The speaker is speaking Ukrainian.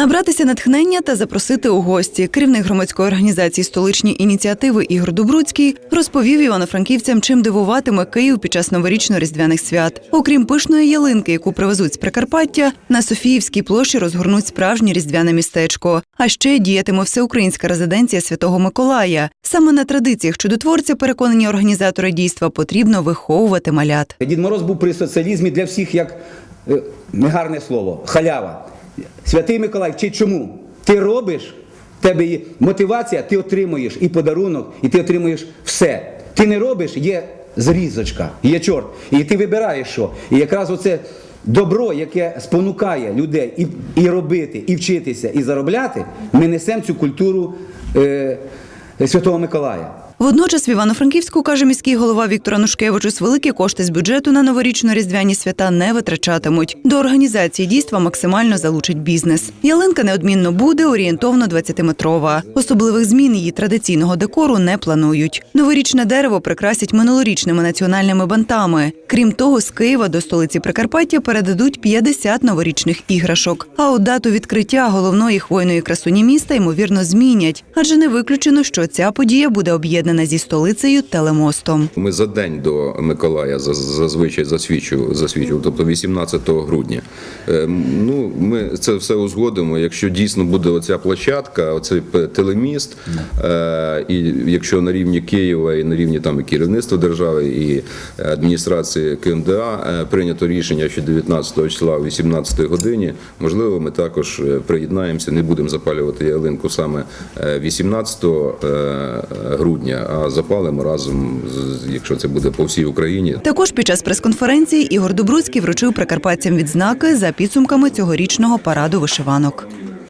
Набратися натхнення та запросити у гості. Керівник громадської організації столичні ініціативи Ігор Дубруцький розповів івано-франківцям, чим дивуватиме Київ під час новорічно-різдвяних свят. Окрім пишної ялинки, яку привезуть з Прикарпаття, на Софіївській площі розгорнуть справжнє різдвяне містечко. А ще діятиме всеукраїнська резиденція Святого Миколая. Саме на традиціях чудотворця переконані організатори дійства потрібно виховувати малят. Дід Мороз був при соціалізмі для всіх як е, негарне слово, халява. Святий Миколай вчить чому? Ти робиш, в тебе є мотивація, ти отримуєш і подарунок, і ти отримуєш все. Ти не робиш, є зрізочка, є чорт. І ти вибираєш що. І якраз оце добро, яке спонукає людей і, і робити, і вчитися, і заробляти, ми несемо цю культуру е, Святого Миколая. Водночас в Івано-Франківську каже міський голова Віктор Анушкевичус, великі кошти з бюджету на новорічно-різдвяні свята не витрачатимуть. До організації дійства максимально залучить бізнес. Ялинка неодмінно буде орієнтовно 20-метрова. Особливих змін її традиційного декору не планують. Новорічне дерево прикрасять минулорічними національними бантами. Крім того, з Києва до столиці Прикарпаття передадуть 50 новорічних іграшок. А от дату відкриття головної хвойної красуні міста ймовірно змінять, адже не виключено, що ця подія буде об'єднана зі столицею телемостом. Ми за день до Миколая за- зазвичай засвідчу, засвідчували, тобто 18 грудня. Е, Ну, ми це все узгодимо. Якщо дійсно буде оця площадка, оцей телеміст, е, і якщо на рівні Києва і на рівні там і керівництва держави і адміністрації КМДА е, прийнято рішення, що 19 числа о 18 годині, можливо, ми також е, приєднаємося, не будемо запалювати ялинку саме е, 18 е, грудня, а запалимо разом, якщо це буде по всій Україні. Також під час прес-конференції Ігор Добруцький вручив прикарпатцям відзнаки за підсумками цьогорічного параду вишиванок.